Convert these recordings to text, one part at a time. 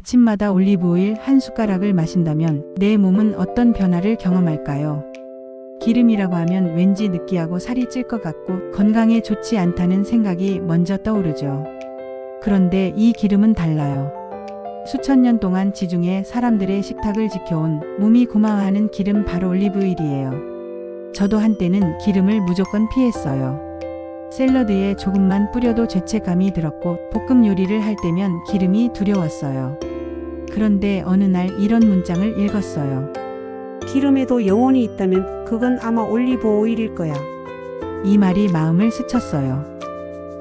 아침마다 올리브오일 한 숟가락을 마신다면 내 몸은 어떤 변화를 경험할까요? 기름이라고 하면 왠지 느끼하고 살이 찔 것 같고 건강에 좋지 않다는 생각이 먼저 떠오르죠. 그런데 이 기름은 달라요. 수천 년 동안 지중해 사람들의 식탁을 지켜온 몸이 고마워하는 기름 바로 올리브오일이에요. 저도 한때는 기름을 무조건 피했어요. 샐러드에 조금만 뿌려도 죄책감이 들었고 볶음 요리를 할 때면 기름이 두려웠어요. 그런데 어느 날 이런 문장을 읽었어요. 기름에도 영혼이 있다면 그건 아마 올리브 오일일 거야. 이 말이 마음을 스쳤어요.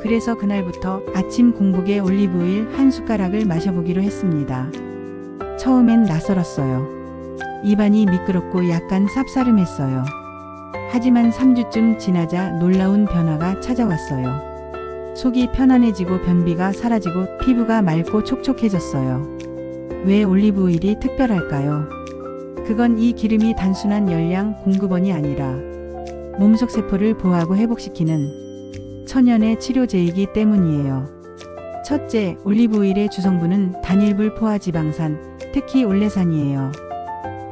그래서 그날부터 아침 공복에 올리브오일 한 숟가락을 마셔보기로 했습니다. 처음엔 낯설었어요. 입안이 미끄럽고 약간 쌉싸름했어요. 하지만 3주쯤 지나자 놀라운 변화가 찾아왔어요. 속이 편안해지고 변비가 사라지고 피부가 맑고 촉촉해졌어요. 왜 올리브오일이 특별할까요? 그건 이 기름이 단순한 열량 공급원이 아니라 몸속 세포를 보호하고 회복시키는 천연의 치료제이기 때문이에요. 첫째, 올리브오일의 주성분은 단일불 포화 지방산, 특히 올레산이에요.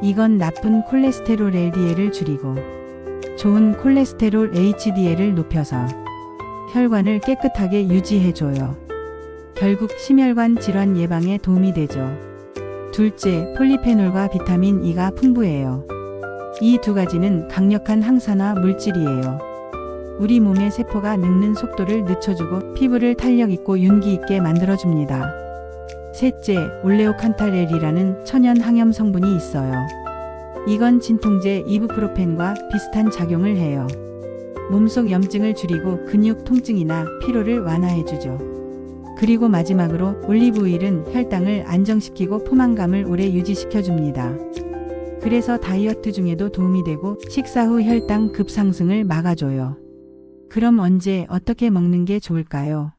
이건 나쁜 콜레스테롤 LDL을 줄이고 좋은 콜레스테롤 HDL을 높여서 혈관을 깨끗하게 유지해줘요. 결국 심혈관 질환 예방에 도움이 되죠. 둘째, 폴리페놀과 비타민 E가 풍부해요. 이 두 가지는 강력한 항산화 물질이에요. 우리 몸의 세포가 늙는 속도를 늦춰주고 피부를 탄력 있고 윤기 있게 만들어줍니다. 셋째, 올레오칸탈렐이라는 천연 항염 성분이 있어요. 이건 진통제 이부프로펜과 비슷한 작용을 해요. 몸속 염증을 줄이고 근육 통증이나 피로를 완화해주죠. 그리고 마지막으로 올리브오일은 혈당을 안정시키고 포만감을 오래 유지시켜줍니다. 그래서 다이어트 중에도 도움이 되고 식사 후 혈당 급상승을 막아줘요. 그럼 언제 어떻게 먹는 게 좋을까요?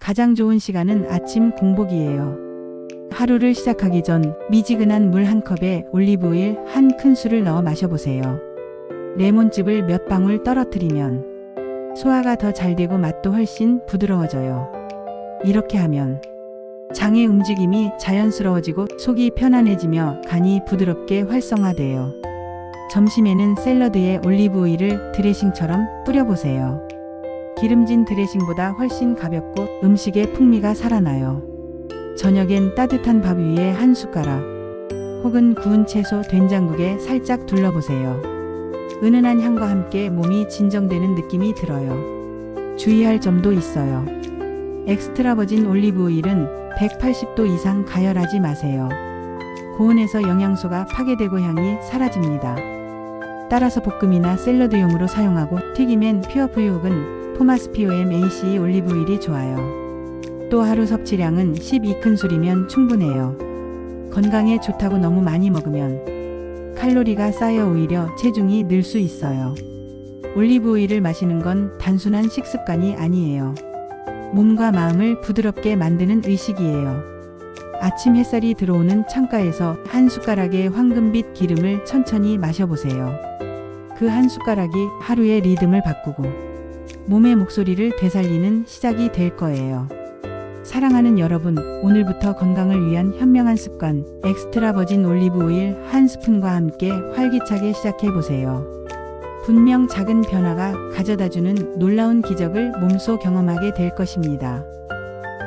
가장 좋은 시간은 아침 공복이에요. 하루를 시작하기 전 미지근한 물 한 컵에 올리브오일 한 큰술을 넣어 마셔보세요. 레몬즙을 몇 방울 떨어뜨리면 소화가 더 잘 되고 맛도 훨씬 부드러워져요. 이렇게 하면 장의 움직임이 자연스러워지고 속이 편안해지며 간이 부드럽게 활성화돼요. 점심에는 샐러드에 올리브 오일을 드레싱처럼 뿌려보세요. 기름진 드레싱보다 훨씬 가볍고 음식의 풍미가 살아나요. 저녁엔 따뜻한 밥 위에 한 숟가락 혹은 구운 채소 된장국에 살짝 둘러보세요. 은은한 향과 함께 몸이 진정되는 느낌이 들어요. 주의할 점도 있어요. 엑스트라 버진 올리브 오일은 180도 이상 가열하지 마세요. 고온에서 영양소가 파괴되고 향이 사라집니다. 따라서 볶음이나 샐러드용으로 사용하고 튀김엔 퓨어프유 혹은 포마스 POM AC 올리브 오일이 좋아요. 또 하루 섭취량은 12큰술이면 충분해요. 건강에 좋다고 너무 많이 먹으면 칼로리가 쌓여 오히려 체중이 늘 수 있어요. 올리브 오일을 마시는 건 단순한 식습관이 아니에요. 몸과 마음을 부드럽게 만드는 의식이에요. 아침 햇살이 들어오는 창가에서 한 숟가락의 황금빛 기름을 천천히 마셔보세요. 그 한 숟가락이 하루의 리듬을 바꾸고 몸의 목소리를 되살리는 시작이 될 거예요. 사랑하는 여러분, 오늘부터 건강을 위한 현명한 습관, 엑스트라 버진 올리브 오일 한 스푼과 함께 활기차게 시작해 보세요. 분명 작은 변화가 가져다주는 놀라운 기적을 몸소 경험하게 될 것입니다.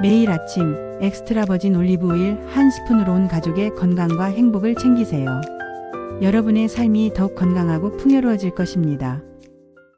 매일 아침 엑스트라 버진 올리브 오일 한 스푼으로 온 가족의 건강과 행복을 챙기세요. 여러분의 삶이 더욱 건강하고 풍요로워질 것입니다.